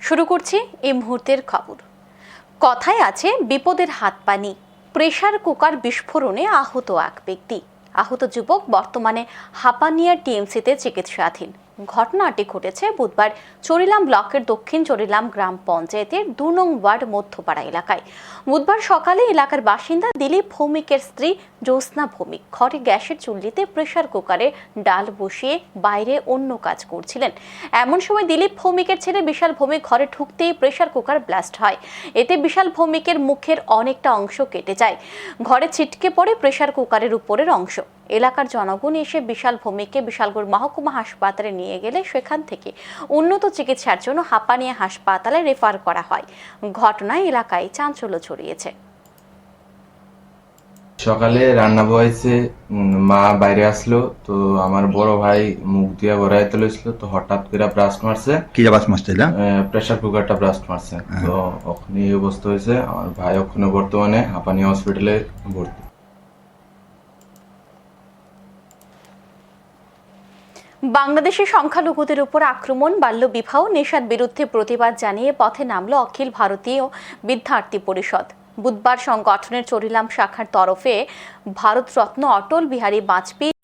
শুরু করছি এই মুহূর্তের খবর। কথায় আছে, বিপদের হাত পানি প্রেশার কুকার বিস্ফোরণে আহত এক ব্যক্তি। আহত যুবক বর্তমানে হাপানিয়া টিএমসিতে চিকিৎসাধীন। ঘটনাটি ঘটেছে বুধবার চরিলাম ব্লকের দক্ষিণ চরিলাম গ্রাম পঞ্চায়েতের দু নং ওয়ার্ড মধ্যপাড়া এলাকায়। বুধবার সকালে এলাকার বাসিন্দা দিলীপ ভৌমিকের স্ত্রী জ্যোৎস্না ভৌমিক ঘরে গ্যাসের চুল্লিতে প্রেশার কুকারে ডাল বসিয়ে বাইরে অন্য কাজ করছিলেন। এমন সময় দিলীপ ভৌমিকের ছেলে বিশাল ভৌমিক ঘরে ঢুকতেই প্রেশার কুকার ব্লাস্ট হয়। এতে বিশাল ভৌমিকের মুখের অনেকটা অংশ কেটে যায়। ঘরে ছিটকে পড়ে প্রেশার কুকারের উপরের অংশ। এলাকার জনগণ এসে বিশাল ভৌমিককে বিশালগড় মহকুমা হাসপাতালে নিয়ে গেলে সেখান থেকে উন্নত চিকিৎসার জন্য হাঁপানিয়া হাসপাতালে রেফার করা হয়। ঘটনায় এলাকায় চাঞ্চল্য ছড়িয়েছে। সকালে রান্না বয়েছে মা বাইরে আসলো তো আমার বড় ভাই মুখ দিয়া ভরাইতে লইছিল তো হঠাৎ করে ব্রাস্ট মারছে। কি আবাস মাস্টাইলা প্রেসার কুকারটা ব্রাস্ট মারছে। তো ওখানে এই অবস্থা হয়েছে আমার ভাই ওখানে বর্তমানে হাঁপানি হসপিটালে ভর্তি। বাংলাদেশে সংখ্যালঘুদের উপর আক্রমণ, বাল্য বিবাহ, নেশার বিরুদ্ধে প্রতিবাদ জানিয়ে পথে নামল অখিল ভারতীয় বিদ্যার্থী পরিষদ। বুধবার সংগঠনের চরিলাম শাখার তরফে ভারতরত্ন অটল বিহারী বাজপেয়ী